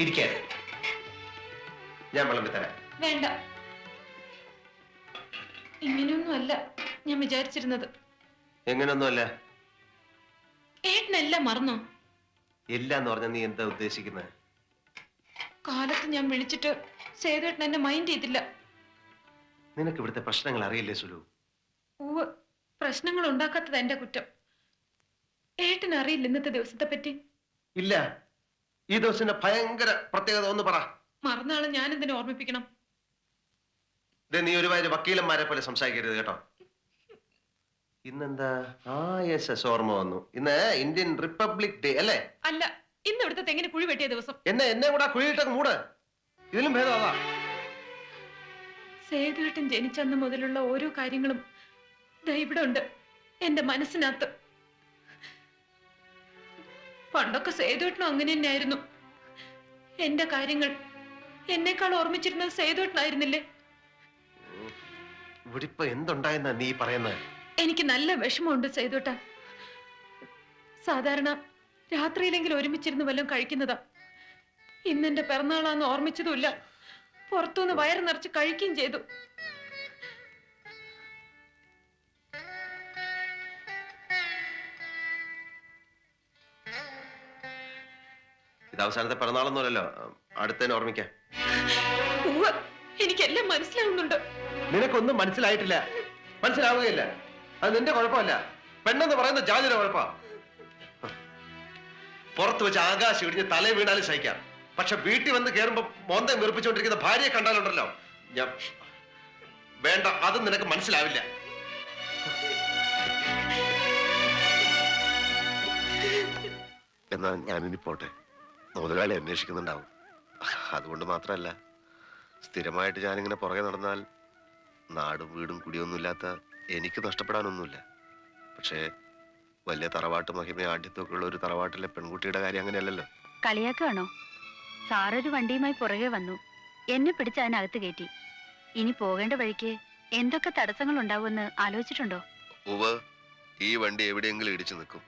ഇരിക്കേ ഞാൻ വിളമ്പി തരാം. വേണ്ട. ഇങ്ങനെയൊന്നുമല്ല ഞാൻ വിചാരിച്ചിരുന്നത്. എങ്ങനെയൊന്നുമല്ല? ഏട്ടനെല്ലാം മറന്നോ? ഇല്ല എന്ന് പറഞ്ഞാൽ നീ എന്താ ഉദ്ദേശിക്കുന്നത് കാലത്ത് ഞാൻ വിളിച്ചിട്ട് സേതുട്ടൻ എന്നെ മൈൻഡ് ചെയ്തില്ല. നിനക്ക് ഇവിടുത്തെ പ്രശ്നങ്ങൾ അറിയില്ലേ സുലു? ഉവ് പ്രശ്നങ്ങൾ ഉണ്ടാക്കാത്തത് എന്റെ കുറ്റം. ഏട്ടൻ അറിയില്ല ഇന്നത്തെ ദിവസത്തെ പറ്റി. ഇല്ല. ഈ ദിവസത്തിന്റെ ഭയങ്കര പ്രത്യേകത ഒന്ന് പറ. മറന്നാളെ ഞാൻ എന്തിനു ഓർമ്മിപ്പിക്കണം? ദേ, നീ ഒരുപാട് വക്കീലന്മാരെ പോലെ സംസാരിക്കരുത് കേട്ടോ. ഇന്നെന്താ? ആ യെസ് എസ് ഓർമ്മ വന്നു. ഇന്ന് ഇന്ത്യൻ റിപ്പബ്ലിക് ഡേ അല്ലേ? അല്ല ഇന്ന് ഇവിടുത്തെ തെങ്ങിന് കുഴി വെട്ടിയ ദിവസം. എന്നെ എന്നെ കൂടെ കുഴിയിട്ടൊക്കെ മൂട്. ഇതിലും ഭേദം അതാ സേതുവേട്ടൻ ജനിച്ചന്ന് മുതലുള്ള ഓരോ കാര്യങ്ങളും ദാ ഇവിടെ ഉണ്ട്. എന്റെ മനസ്സിനകത്ത്. പണ്ടൊക്കെ സേതുവേട്ടനും അങ്ങനെ തന്നെയായിരുന്നു. എന്റെ കാര്യങ്ങൾ എന്നെക്കാൾ ഓർമ്മിച്ചിരുന്നത് സേതുവേട്ടനായിരുന്നില്ലേ? എന്തുണ്ടായെന്നാ നീ പറയുന്നത് എനിക്ക് നല്ല വിഷമമുണ്ട് സേതുട്ട സാധാരണ രാത്രിയിലെങ്കിലും ഒരുമിച്ചിരുന്ന് വല്ലതും കഴിക്കുന്നതാ. ഇന്നെന്റെ പിറന്നാളാന്ന് ഓർമ്മിച്ചതുമില്ല. പുറത്തുനിന്ന് വയറ് നിറച്ച് കഴിക്കുകയും ചെയ്തു. ഇത് അവസാനത്തെ പിറന്നാളൊന്നുമല്ലല്ലോ. അടുത്തതിനെ ഓർമ്മിക്കാം. എനിക്കെല്ലാം മനസ്സിലാവുന്നുണ്ട്. നിനക്കൊന്നും മനസ്സിലായിട്ടില്ല. മനസ്സിലാവുകയില്ല. അത് നിന്റെ കുഴപ്പമല്ല. പെണ്ണെന്ന് പറയുന്ന ജാതിയുടെ കുഴപ്പ പുറത്ത് വെച്ച് ആകാശം ഇടിഞ്ഞ് തല വീണാലും സഹിക്കാം. പക്ഷെ വീട്ടിൽ വന്ന് കയറുമ്പോ മോന്തം വീർപ്പിച്ചുകൊണ്ടിരിക്കുന്ന ഭാര്യയെ കണ്ടാലുണ്ടല്ലോ. ഞാൻ വേണ്ട അതും നിനക്ക് മനസ്സിലാവില്ല. എന്നാ ഞാനിനി പോട്ടെ. മുതലാളി അന്വേഷിക്കുന്നുണ്ടാവും. അതുകൊണ്ട് മാത്രമല്ല സ്ഥിരമായിട്ട് ഞാനിങ്ങനെ പുറകെ നടന്നാൽ നാടും വീടും കുടിയൊന്നുമില്ലാത്ത എനിക്ക് നഷ്ടപ്പെടാനൊന്നുമില്ല. പക്ഷേ വലിയ തറവാട്ട് മഹിമ ആഢ്യത്തൊക്കെ ഉള്ള ഒരു തറവാട്ടിലെ പെൺകുട്ടിയുടെ കാര്യം അങ്ങനെയല്ലല്ലോ. കളിയാക്കുകയാണോ സാറൊരു വണ്ടിയുമായി പുറകെ വന്നു. എന്നെ പിടിച്ച് അതിനകത്ത് കയറ്റി. ഇനി പോകേണ്ട വഴിക്ക് എന്തൊക്കെ തടസ്സങ്ങൾ ഉണ്ടാവുമെന്ന് ആലോചിച്ചിട്ടുണ്ടോ? ഉവ് ഈ വണ്ടി എവിടെയെങ്കിലും ഇടിച്ചു നിൽക്കും.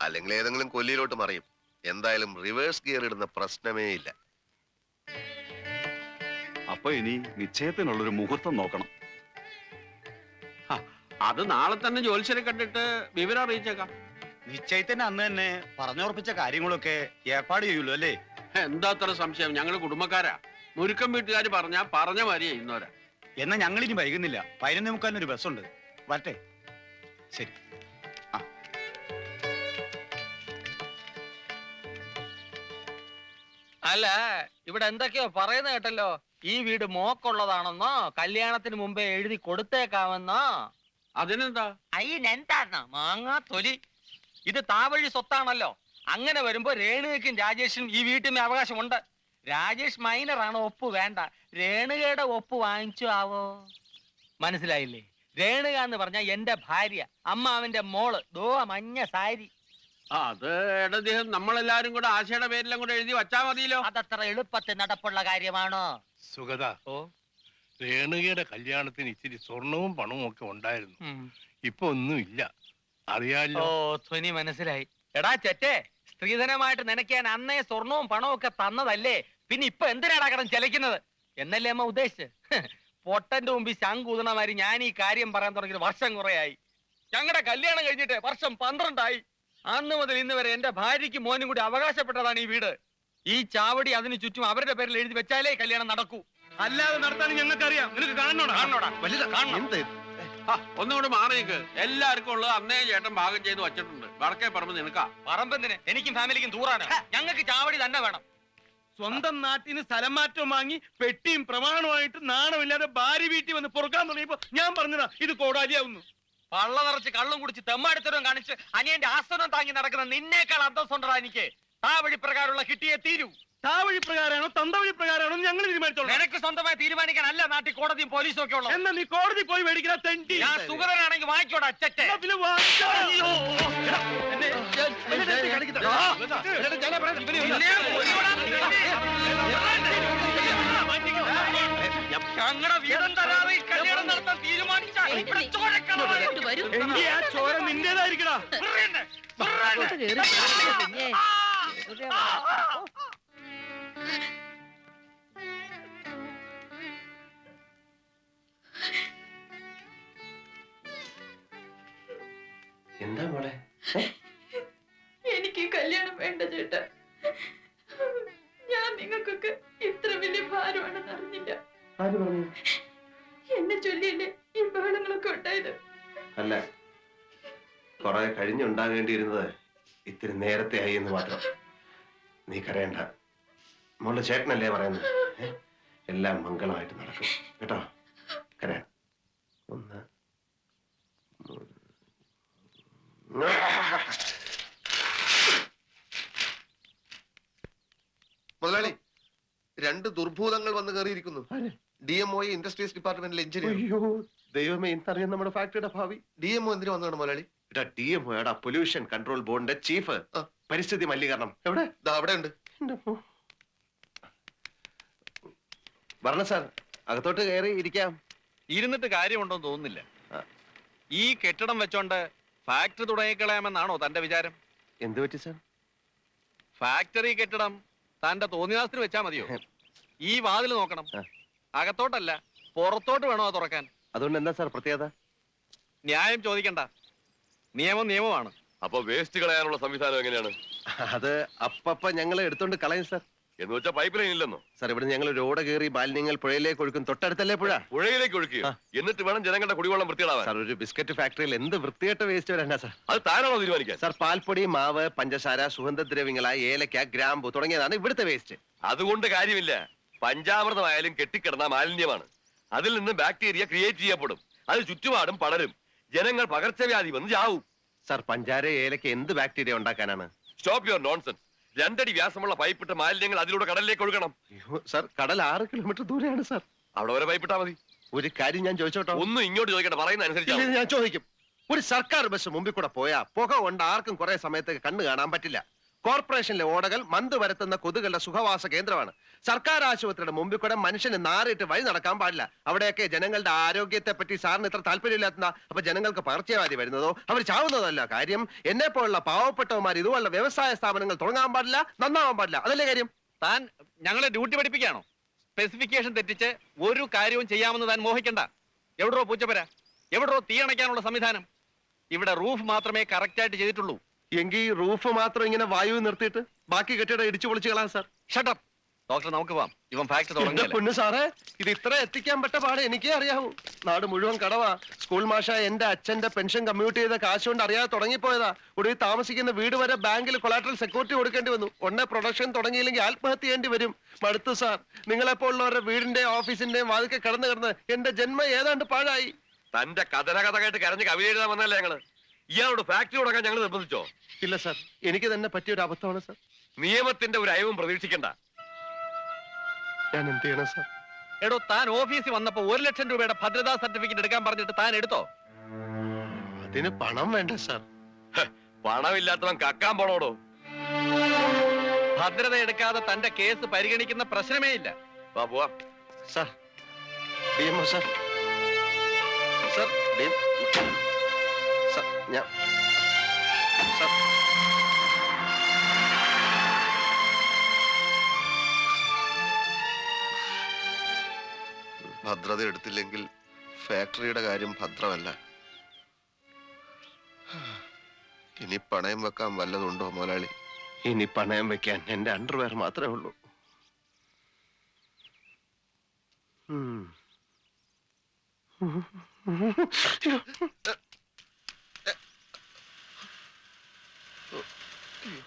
അല്ലെങ്കിൽ ഏതെങ്കിലും കൊല്ലിയിലോട്ട് മറിയും. എന്തായാലും റിവേഴ്സ് ഗിയർ ഇടുന്ന പ്രശ്നമേ ഇല്ല. അപ്പൊ ഇനി നിശ്ചയത്തിനുള്ളൊരു മുഹൂർത്തം നോക്കണം. അത് നാളെ തന്നെ ജോത്സ്യരെ കണ്ടിട്ട് വിവരം അറിയിച്ചേക്കാം. നിശ്ചയത്തിന് അന്ന് തന്നെ പറഞ്ഞുറപ്പിച്ച കാര്യങ്ങളൊക്കെ ഏർപ്പാട് ചെയ്യുള്ളൂ അല്ലേ? എന്താ അത്ര സംശയം? ഞങ്ങൾ കുടുംബക്കാരാ. മുരുക്കം വീട്ടുകാർ പറഞ്ഞാ പറഞ്ഞ മാതിരിയാ ഇന്നോരാ. എന്നാ ഞങ്ങൾ ഇനി വൈകുന്നില്ല. പതിനൊന്നേ മുക്കാലിന് ഒരു ഉണ്ട് വരട്ടെ. ശരി. അല്ല ഇവിടെ എന്തൊക്കെയോ പറയുന്ന കേട്ടല്ലോ. ഈ വീട് മോക്കുള്ളതാണെന്നോ കല്യാണത്തിന് മുമ്പേ എഴുതി കൊടുത്തേക്കാമെന്നോ? അതിനെന്താ? അയ്യെന്താണോ മാങ്ങാ തൊലി. ഇത് താവഴി സ്വത്താണല്ലോ. അങ്ങനെ വരുമ്പോ രേണുകയ്ക്കും രാജേഷിനും ഈ വീട്ടിന് അവകാശമുണ്ട്. രാജേഷ് മൈനറാണ് ഒപ്പ് വേണ്ട. രേണുകയുടെ ഒപ്പ് വാങ്ങിച്ചു ആവോ? മനസ്സിലായില്ലേ? രേണുക എന്ന് പറഞ്ഞ എന്റെ ഭാര്യ അമ്മാവന്റെ മോൾ ദോ മഞ്ഞ സാരി. അത് ഇടദ്ദേഹം നമ്മളെല്ലാരും കൂടെ ആശയുടെ പേരിലും കൂടെ എഴുതി വച്ചാ മതിയല്ലോ. അതത്ര എളുപ്പത്തിൽ നടപ്പുള്ള കാര്യമാണോ? സുഗത ഓ. രേണുകയുടെ കല്യാണത്തിന് ഇച്ചിരി സ്വർണവും പണവും ഒക്കെ ഉണ്ടായിരുന്നു. ഇപ്പൊ ഒന്നുമില്ല ഓ അറിയാലോ? ധ്വനി മനസ്സിലായി. എടാ ചെറ്റേ സ്ത്രീധനമായിട്ട് നനയ്ക്കാൻ അന്നേ സ്വർണവും പണവും ഒക്കെ തന്നതല്ലേ? പിന്നെ ഇപ്പൊ എന്തിനാടാ കടം ചെലക്കുന്നത് എന്നല്ലേ അമ്മ ഉദ്ദേശിച്ച്? പൊട്ടന്റെ മുമ്പിൽ ശങ്കൂതണമാതിരി ഞാൻ ഈ കാര്യം പറയാൻ തുടങ്ങിയത് വർഷം കുറയായി. ഞങ്ങളുടെ കല്യാണം കഴിഞ്ഞിട്ട് വർഷം പന്ത്രണ്ടായി. അന്ന് മുതൽ ഇന്ന് വരെ എന്റെ ഭാര്യയ്ക്ക് മോനും കൂടി അവകാശപ്പെട്ടതാണ് ഈ വീട്. ഈ ചാവടി അതിന് ചുറ്റും അവരുടെ പേരിൽ എഴുതി വെച്ചാലേ കല്യാണം നടക്കൂ. അല്ലാതെ നടത്താൻ ഞങ്ങൾക്കറിയാം. നിനക്ക് കാണണോടാ? കാണണോടാ? വലുതാ കാണണം. എന്ത്? ആ, ഒന്നുകൂടെ മാറിയേക്ക് എല്ലാവർക്കും ഉള്ളത് അന്നേ ചേട്ടൻ ഭാഗം ചെയ്ത് വച്ചിട്ടുണ്ട്. വടക്കേ പറമ്പ് നിനക്കാ. പറമ്പെന്തിന്? എനിക്കും ഫാമിലിക്കും ദൂറാണ് ഞങ്ങൾക്ക് ചാവടി തന്നെ വേണം. സ്വന്തം നാട്ടിന് സ്ഥലം മാറ്റം വാങ്ങി പെട്ടിയും പ്രമാണമായിട്ട് നാണമില്ലാതെ ഭാര്യ വീട്ടിൽ വന്ന് പുറക്കാൻ തുടങ്ങിയപ്പോ ഞാൻ പറഞ്ഞതാ ഇത് കോടാലിയാവുന്നു. പള്ള നിറച്ച് കള്ളും കുടിച്ച് തെമ്മാടിത്തരവും കാണിച്ച് അനിയന്റെ ആസനം താങ്ങി നടക്കുന്ന നിന്നേക്കാൾ അന്തസ്സുണ്ടാ എനിക്ക്. താവഴി പ്രകാരമുള്ള കിട്ടിയേ തീരൂ. താവഴി പ്രകാരമാണോ തന്തവഴി പ്രകാരമാണോ ഞങ്ങൾ തീരുമാനിച്ചോളൂ. നിനക്ക് സ്വന്തമായി തീരുമാനിക്കാൻ അല്ല നാട്ടിൽ കോടതിയും പോലീസും ഒക്കെ ഉള്ളത്. എന്നാ നീ കോടതി പോയി മേടിക്കുന്ന തെണ്ടി. ഞാൻ സുഗതനാണെങ്കിൽ വാങ്ങിക്കോടാ നിന്നെ. ഞങ്ങളുടെ വീതം തരാതെ ചോര നിന്റേതായിരിക്കടാ. എന്താ മോളെ? എനിക്ക് കല്യാണം വേണ്ട ചേട്ടാ. ഞാൻ നിങ്ങൾക്കൊക്കെ ഇത്ര വലിയ ഭാരമാണെന്ന് അറിഞ്ഞില്ല. ആര് പറഞ്ഞു? എന്നെ ചൊല്ലിയല്ലേ ഈ ബഹളങ്ങളൊക്കെ ഉണ്ടായത്? അല്ല കുറെ കഴിഞ്ഞുണ്ടാകേണ്ടിയിരുന്നത് ഇത്തിരി നേരത്തെ ആയി എന്ന് മാത്രം. നീ കരയണ്ട. മോളുടെ ചേട്ടനല്ലേ പറയുന്നത്? എല്ലാം മംഗളമായിട്ട് നടക്കും. കേട്ടോ? കരയാ ഒന്ന്. മുതലാളി രണ്ട് ദുർഭൂതങ്ങൾ വന്ന് കയറിയിരിക്കുന്നു. ഡി എം ഒ ഇൻഡസ്ട്രീസ് ഡിപ്പാർട്ട്മെന്റിലെ എഞ്ചിനീയർ അയ്യോ ദൈവമേ ഇന്നറിയാം നമ്മുടെ ഫാക്ടറിയുടെ ഭാവി. ഡി എം ഒ എന്തിനു വന്നതാണ് മുതലാളി? ഡി എം ഒയുടെ പൊല്യൂഷൻ കൺട്രോൾ ബോർഡിന്റെ ചീഫ്. പരിസ്ഥിതി മലിനീകരണം. എവിടെ? അവിടെ ഉണ്ട്. വരണ സാർ അകത്തോട്ട് കയറി ഇരിക്കാം. ഇരുന്നിട്ട് കാര്യമുണ്ടോന്ന് തോന്നുന്നില്ല. ഈ കെട്ടിടം വെച്ചോണ്ട് ഫാക്ടറി തുടങ്ങിക്കളയാമെന്നാണോ തന്റെ വിചാരം? എന്ത് പറ്റി സാർ? ഫാക്ടറി കെട്ടിടം തന്റെ തോന്നിയാസത്തിന് വെച്ചാ മതിയോ? ഈ വാതിൽ നോക്കണം. അകത്തോട്ടല്ല പുറത്തോട്ട് വേണോ അത് തുറക്കാൻ? അതുകൊണ്ട് എന്താ സാർ പ്രത്യേകത? ന്യായം ചോദിക്കണ്ട. നിയമം നിയമമാണ്. അപ്പൊ വേസ്റ്റ് കളയാനുള്ള സംവിധാനം എങ്ങനെയാണ്? അത് അപ്പപ്പ ഞങ്ങൾ എടുത്തോണ്ട് കളയും സാർ. എന്ന് വെച്ചാൽ പൈപ്പ് ലൈൻ ഇല്ലെന്നോ? സാർ ഇവിടെ ഞങ്ങൾ ഒരു ഓട കയറി മാലിന്യങ്ങൾ പുഴയിലേക്ക് ഒഴുക്കും. തൊട്ടടുത്തല്ലേ പുഴ? പുഴയിലേക്ക് ഒഴുക്കുക എന്നിട്ട് വേണം ജനങ്ങളുടെ കുടിവെള്ളം വൃത്തിയാവാൻ സാർ ഒരു ബിസ്ക്കറ്റ് ഫാക്ടറിയിൽ എന്ത് വൃത്തികെട്ട വേസ്റ്റ് വരണ്ട സാർ. അത് താനാണോ തീരുമാനിക്കാൻ? സാർ പാൽപ്പൊടി മാവ് പഞ്ചസാര സുഗന്ധദ്രവ്യങ്ങളായ ഏലക്ക ഗ്രാമ്പു തുടങ്ങിയതാണ് ഇവിടുത്തെ വേസ്റ്റ്. അതുകൊണ്ട് കാര്യമില്ല. പഞ്ചാമൃതമായാലും കെട്ടിക്കിടന്ന മാലിന്യമാണ്. അതിൽ നിന്ന് ബാക്ടീരിയ ക്രിയേറ്റ് ചെയ്യപ്പെടും. അത് ചുറ്റുപാടും പടരും. ജനങ്ങൾ പകർച്ചവ്യാധി വന്ന് ചാവും. സാർ പഞ്ചാര ഏലക്ക് എന്ത് ബാക്ടീരിയ ഉണ്ടാക്കാനാണ്? സ്റ്റോപ്പ് യുവർ നോൺസെൻസ് രണ്ടടി വ്യാസമുള്ള പൈപ്പിട്ട മാലിന്യങ്ങൾ അതിലൂടെ കടലിലേക്ക് ഒഴുകണം. സർ കടൽ ആറ് കിലോമീറ്റർ ദൂരെയാണ് സർ. അവിടെ വരെ പൈപ്പിട്ടാ മതി. ഒരു കാര്യം ഞാൻ ചോദിച്ചോട്ടോ? ഒന്നും ഇങ്ങോട്ട് ചോദിക്കട്ടെ പറയുന്ന അനുസരിച്ച് ഞാൻ ചോദിക്കും. ഒരു സർക്കാർ ബസ് മുമ്പിൽ കൂടെ പോയാ പുക കൊണ്ട് ആർക്കും കുറെ സമയത്തേക്ക് കണ്ണു കാണാൻ പറ്റില്ല. കോർപ്പറേഷനിലെ ഓടകൾ മന്ത് വരത്തുന്ന കൊതുകളുടെ സുഖവാസ കേന്ദ്രമാണ്. സർക്കാർ ആശുപത്രിയുടെ മുമ്പിൽ കൂടെ മനുഷ്യന് നാറിയിട്ട് വഴി നടക്കാൻ പാടില്ല. അവിടെയൊക്കെ ജനങ്ങളുടെ ആരോഗ്യത്തെ പറ്റി സാറിന് ഇത്ര താല്പര്യമില്ലാത്ത അപ്പൊ ജനങ്ങൾക്ക് പകർച്ചവ്യാധി വരുന്നതോ അവർ ചാവുന്നതല്ല. കാര്യം എന്നെ പോലുള്ള പാവപ്പെട്ടവന്മാർ ഇതുപോലുള്ള വ്യവസായ സ്ഥാപനങ്ങൾ തുടങ്ങാൻ പാടില്ല നന്നാവാൻ പാടില്ല. അതല്ലേ കാര്യം? താൻ ഞങ്ങളെ ഡ്യൂട്ടി പഠിപ്പിക്കുകയാണോ? സ്പെസിഫിക്കേഷൻ തെറ്റിച്ച് ഒരു കാര്യവും ചെയ്യാമെന്ന് താൻ മോഹിക്കണ്ട. എവിടോ പൂച്ചപ്പര എവിടോ തീ അണയ്ക്കാനുള്ള സംവിധാനം. ഇവിടെ റൂഫ് മാത്രമേ കറക്റ്റായിട്ട് ചെയ്തിട്ടുള്ളൂ. എങ്കിൽ റൂഫ് മാത്രം ഇങ്ങനെ വായു നിർത്തിയിട്ട് ബാക്കി കെട്ടിടം ഇടിച്ചു പൊളിച്ചു കളാം സാർ ഷട്ടപ്പ് ഡോക്ടർ നമുക്ക് പോവാം. ഇവൻ ഫാക്ടറി എന്റെ പൊന്നു സാറേ ഇത് ഇത്ര എത്തിക്കാൻ പറ്റ പാടെ എനിക്കേ അറിയാവൂ. നാട് മുഴുവൻ കടവാ. സ്കൂൾ മാഷ എന്റെ അച്ഛന്റെ പെൻഷൻ കമ്മ്യൂട്ട് ചെയ്ത കാശ് കൊണ്ട് അറിയാതെ തുടങ്ങിപ്പോയതാ. ഒടുവിൽ താമസിക്കുന്ന വീട് വരെ ബാങ്കിൽ കൊളാട്രൽ സെക്യൂരിറ്റി കൊടുക്കേണ്ടി വന്നു. ഉടനെ പ്രൊഡക്ഷൻ തുടങ്ങിയില്ലെങ്കിൽ ആത്മഹത്യ ചെയ്യേണ്ടി വരും. മടുത്തു സാർ നിങ്ങളെപ്പോലുള്ളവരുടെ വീടിന്റെ ഓഫീസിന്റെയും വാതിക്കെ കടന്നു കിടന്ന് എന്റെ ജന്മം ഏതാണ്ട് പാഴായി. തന്റെ കഥന കഥ കേട്ട് കരഞ്ഞ് കവി എഴുതാൻ വന്നല്ലേ ഞങ്ങൾ? ഇയാളോട് ഫാക്ടറി തുടങ്ങാൻ ഞങ്ങൾ നിർബന്ധിച്ചോ? ഇല്ല സാർ എനിക്ക് തന്നെ പറ്റിയ ഒരു അബദ്ധമാണ് സാർ നിയമത്തിന്റെ ഒരു അയവും പ്രതീക്ഷിക്കണ്ട. ഞാൻ എന്ത് ചെയ്യണം സാർ എടോ താൻ ഓഫീസിൽ വന്നപ്പോ ഒരു ലക്ഷം രൂപയുടെ ഭദ്രതാ സർട്ടിഫിക്കറ്റ് എടുക്കാൻ പറഞ്ഞിട്ട് താൻ എടുത്തോ? അതിന് പണം വേണ്ട സാർ പണമില്ലാത്തവൻ കക്കാൻ പോണോടോ? ഭദ്രത എടുക്കാതെ തന്റെ കേസ് പരിഗണിക്കുന്ന പ്രശ്നമേ ഇല്ല. വാ sir sir D M sir sir D sir ഞാൻ ഭദ്രത എടുത്തില്ലെങ്കിൽ ഫാക്ടറിയുടെ കാര്യം ഭദ്രമല്ല. ഇനി പണയം വെക്കാൻ വല്ലതുണ്ടോ മുതലാളി ഇനി പണയം വെക്കാൻ എന്റെ അണ്ടർവെയർ മാത്രമേ ഉള്ളൂ. ഉം.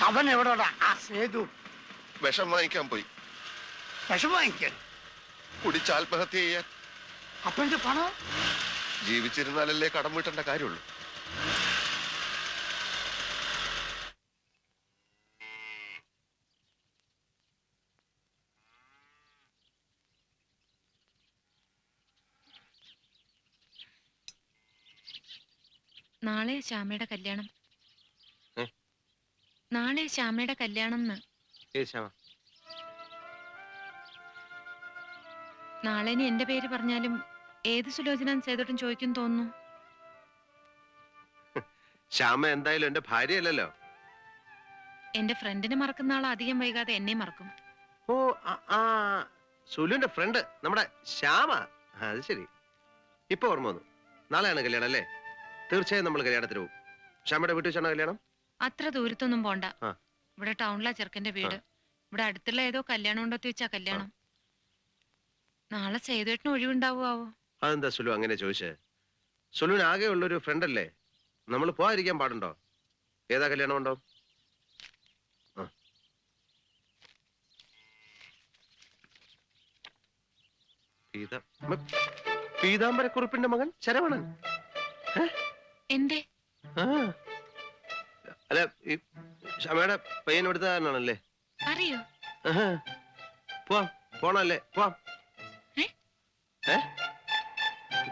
അവൻ എവിടെടാ? ആ സേതു. വിഷം വാങ്ങിക്കാൻ പോയി. വിഷം വാങ്ങിക്കാൻ? കുടിച്ച് ആത്മഹത്യ ചെയ്യാൻ. അപ്പന്റെ പണം? ജീവിച്ചിരുന്നാലല്ലേ കടം വീട്ടേണ്ട കാര്യമുള്ളൂ. നാളെ ശ്യാമയുടെ കല്യാണം. നാളെ ശ്യാമയുടെ കല്യാണം നാളെ ഇനി എന്റെ പേര് പറഞ്ഞാലും ഏത് സുലോചന സേതോട്ടും ചോദിക്കും തോന്നുന്നു. ശ്യാമ എന്തായാലും എന്റെ ഭാര്യയല്ലല്ലോ. എന്റെ ഫ്രണ്ടിനെ മറക്കുന്ന ആൾ അധികം വൈകാതെ എന്നെ മറക്കും. ഓ ആ, സുലുവിന്റെ ഫ്രണ്ട് നമ്മുടെ ശ്യാമ. അത് ശരി. ഇപ്പൊ ഓർമ്മ വന്നു. നാളെയാണ് കല്യാണം അല്ലേ? തീർച്ചയായും നമ്മൾ കല്യാണത്തിന് പോകും. ശ്യാമയുടെ വീട്ടിൽ വെച്ചാണ് കല്യാണം? അത്ര ദൂരത്തൊന്നും പോണ്ട. ആ. ഇവിടെ ടൗണിലാ ചെറുക്കന്റെ വീട്. ഇവിടെ അടുത്തുള്ള ഏതോ കല്യാണം ഉണ്ടോ ചോദിച്ചാ കല്യാണം. നാളെ സേതുവേട്ടന് ഒഴിവുണ്ടാവോ ആവോ? അതെന്താ സുലു അങ്ങനെ ചോദിച്ചേ? സുലുവിന് ആകെ ഉള്ളൊരു ഫ്രണ്ട് അല്ലേ? നമ്മൾ പോകാതിരിക്കാൻ പാടുണ്ടോ? ഏതാ കല്യാണം ഉണ്ടോ? ആ. പീത- മ- പീതാംബരക്കുറുപ്പിന്റെ മകൻ ശരവണൻ. എന്റെ. അല്ല ഈ പയ്യൻ അറിയോ? പോവാം പോണല്ലേ? പോവാം. ഏ? ഏ?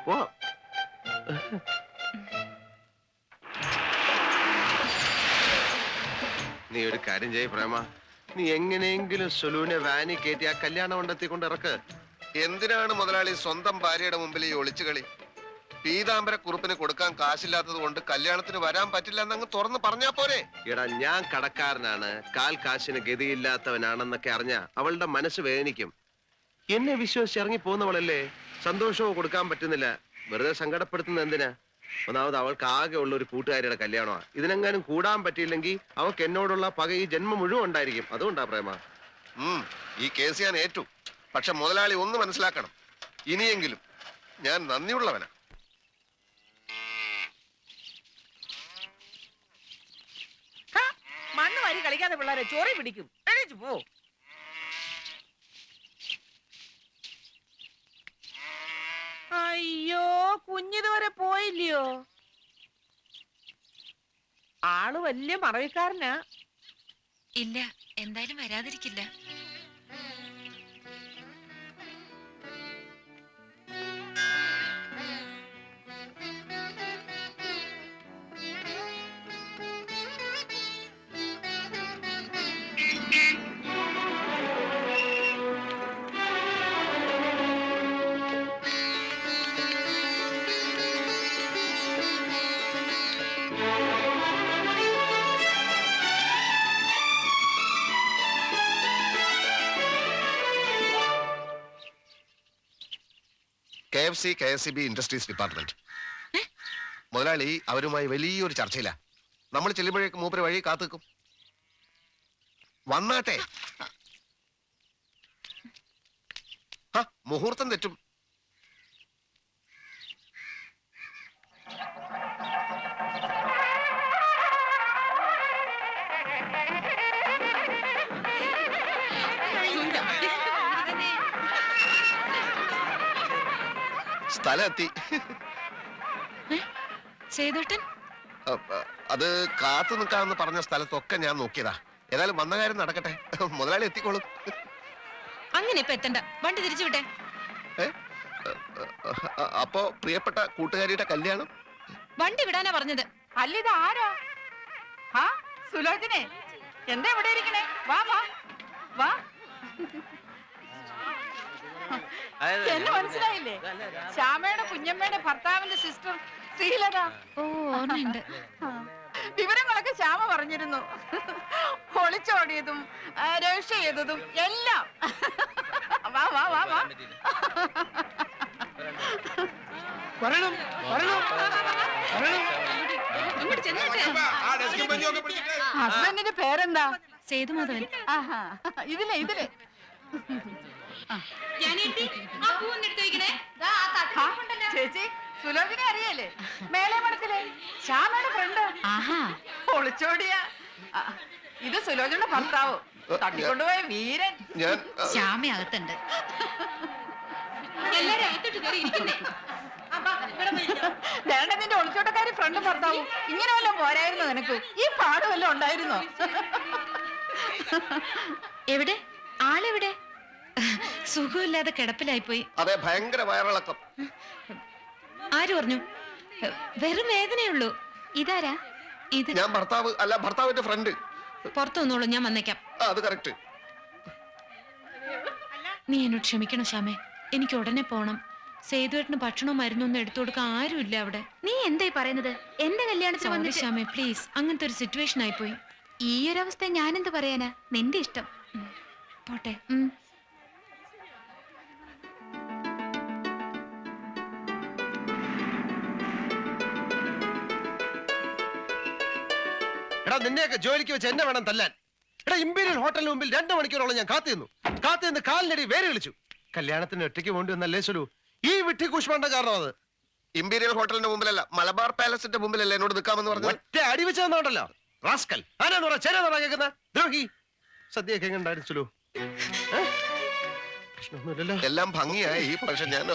പോവാം. നീ ഒരു കാര്യം ചെയ്യ പ്രേമ. നീ എങ്ങനെയെങ്കിലും സുലുവിനെ വാനി കയറ്റി ആ കല്യാണ മണ്ഡലത്തിൽ കൊണ്ട് ഇറക്ക്. എന്തിനാണ് മുതലാളി സ്വന്തം ഭാര്യയുടെ മുമ്പിൽ ഈ ഒളിച്ചു കളി? പീതാംബര കുറുപ്പിന് കൊടുക്കാൻ കാശില്ലാത്തത് കൊണ്ട് കല്യാണത്തിന് വരാൻ പറ്റില്ല എന്നങ്ങ് തുറന്ന് പറഞ്ഞാ പോരെ. എടാ ഞാൻ കടക്കാരനാണ്. കാൽ കാശിന് ഗതിയില്ലാത്തവനാണെന്നൊക്കെ അറിഞ്ഞ അവളുടെ മനസ്സ് വേദനിക്കും. എന്നെ വിശ്വസിച്ച് ഇറങ്ങി പോകുന്നവളല്ലേ സന്തോഷവും കൊടുക്കാൻ പറ്റുന്നില്ല. വെറുതെ സങ്കടപ്പെടുത്തുന്ന എന്തിനാ? ഒന്നാമത് അവൾക്ക് ആകെ ഉള്ള ഒരു കൂട്ടുകാരിയുടെ കല്യാണമാണ് ഇതിനെങ്ങാനും കൂടാൻ പറ്റിയില്ലെങ്കിൽ അവൾക്ക് എന്നോടുള്ള പക ഈ ജന്മം മുഴുവൻ ഉണ്ടായിരിക്കും. അതുകൊണ്ടാ പ്രേമ. ഉം, ഈ കേസ് ഞാൻ ഏറ്റു. പക്ഷെ മുതലാളി ഒന്ന് മനസ്സിലാക്കണം. ഇനിയെങ്കിലും ഞാൻ നന്ദിയുള്ളവനാ മണ്ണ് വാരി കളിക്കാതെ പിള്ളേരെ ചോറി പിടിക്കും. എണീച്ചു പോ. അയ്യോ കുഞ്ഞിതുവരെ പോയില്ലയോ? ആൾ വലിയ മറവിക്കാരനാ. ഇല്ല എന്തായാലും വരാതിരിക്കില്ല. F C K S C B industries department മുതലാളി അവരുമായി വലിയൊരു ചർച്ചയില്ല നമ്മൾ ചെല്ലുമ്പോഴേക്ക് മൂപ്പര് വഴി കാത്തു നിൽക്കും വന്നാട്ടെ മുഹൂർത്തം തെറ്റും. സ്ഥലം എത്തി സേതുവേട്ടൻ അ, അ, അത് കാത്തു നിൽക്കാന്ന് പറഞ്ഞ സ്ഥലത്തൊക്കെ ഞാൻ നോക്കിയതാ. ഏതായാലും വന്ന കാര്യം നടക്കട്ടെ. മുതലാളി എത്തിക്കോളും. അങ്ങനെ ഇപ്പൊ എത്തണ്ട. വണ്ടി തിരിച്ചു വിട്ടെ. അപ്പോ പ്രിയപ്പെട്ട കൂട്ടുകാരിയുടെ കല്യാണം? വണ്ടി വിടാനാ പറഞ്ഞത്. അല്ല ഇത് ആരാ? ആ സുലോചനെ. എന്താ ഇവിടെ ഇരിക്കണേ? വാ വാ. വാ. എന്നെ മനസ്സിലായില്ലേ? ശ്യാമയുടെ കുഞ്ഞമ്മയുടെ ഭർത്താവിന്റെ സിസ്റ്റർ ശ്രീലത. ഓ ഓർമ്മയുണ്ട്. വിവരങ്ങളൊക്കെ ശ്യാമ പറഞ്ഞിരുന്നു. ഒളിച്ചോടിയതും രക്ഷ ചെയ്തതും എല്ലാം. വാ വാ വാ വാ. വരണം വരണം വരണം ഇങ്ങോട്ട് ചെന്നേട്ടെ ഹസ്ബൻഡിന്റെ പേരെന്താ? സേതുമാധവൻ. ആഹാ ഇതിലെ ഇതിലെ. ആ, ചേച്ചി സുലോചനെ അറിയല്ലേ? മേലെ മണത്തിലെ ശ്യാമയുടെ ഫ്രണ്ട് ആഹാ. ഒളിച്ചോടിയ. ഇത് സുലോചനയുടെ ഭർത്താവ്. തട്ടിക്കൊണ്ടുപോയ വീരൻ. ഞാൻ ശ്യാമ അകത്തുണ്ട്. എല്ലാരും അകത്തോട്ട് കയറി ഇരിക്കുന്നേ. വേണ്ട നിന്റെ ഒളിച്ചോട്ടക്കാരി ഫ്രണ്ട് ഭർത്താവും. ഇങ്ങനെ വല്ലതും പോരായിരുന്നു നിനക്ക്? ഈ പാട് വല്ലതും ഉണ്ടായിരുന്നോ? എവിടെ? ആളെവിടെ? സുഖമില്ലാതെ കിടപ്പിലായിപ്പോയി. അതെ ഭയങ്കര വയറിളക്കം. ആര് പറഞ്ഞു? വെറും വേദനയുള്ളൂ ഇതാരാ? ഇത് ഞാൻ ഭർത്താവ് അല്ല ഭർത്താവിന്റെ ഫ്രണ്ട് പുറത്തു വന്നോളൂ ഞാൻ വന്നേക്കാം. അത് കറക്റ്റ് നീ എന്നോട് ക്ഷമിക്കണം ശ്യാമേ. എനിക്ക് ഉടനെ പോണം. സേതുവേട്ടന് ഭക്ഷണവും മരുന്നൊന്നും എടുത്തു കൊടുക്കാൻ ആരുമില്ല അവിടെ. നീ എന്തായി പറയുന്നത്? എന്റെ കല്യാണത്തിന് വന്നു ശ്യാമേ പ്ലീസ് അങ്ങനത്തെ ഒരു സിറ്റുവേഷൻ ആയിപ്പോയി. ഈ ഒരു അവസ്ഥ ഞാനെന്ത് പറയാനാ? നിന്റെ ഇഷ്ടം. പോട്ടെ. എടാ നിന്നെയൊക്കെ ജോലിക്ക് വെച്ച് എന്നെ വേണം തല്ലാൻ. എടാ ഇമ്പീരിയൽ ഹോട്ടലിന് മുമ്പിൽ രണ്ട് മണിക്കൂറോളം ഞാൻ കാത്തിരുന്നു. കാത്തിരുന്ന് കാലിനടി വേര് വിളിച്ചു. കല്യാണത്തിന് ഒറ്റയ്ക്ക് വേണ്ടി വന്നല്ലേ സുലു? ഈ വിട്ടി കുഷ്മണ്ട കാരണം അത്. ഇമ്പീരിയൽ ഹോട്ടലിന്റെ മുമ്പിലല്ല മലബാർ പാലസിന്റെ മുമ്പിലല്ല എന്നോട് നിൽക്കാമെന്ന് പറഞ്ഞു ഒറ്റ അടി വെച്ചോണ്ടല്ലോ റാസ്കൽ ആരാന്ന് പറ ചേരാന്ന് പറ കേൾക്കുന്ന? ദ്രോഹി. സദ്യയൊക്കെ എങ്ങനെ സുലു? പ്രശ്നമൊന്നുമില്ലല്ലോ. എല്ലാം ഭംഗിയായി പക്ഷെ ഞാൻ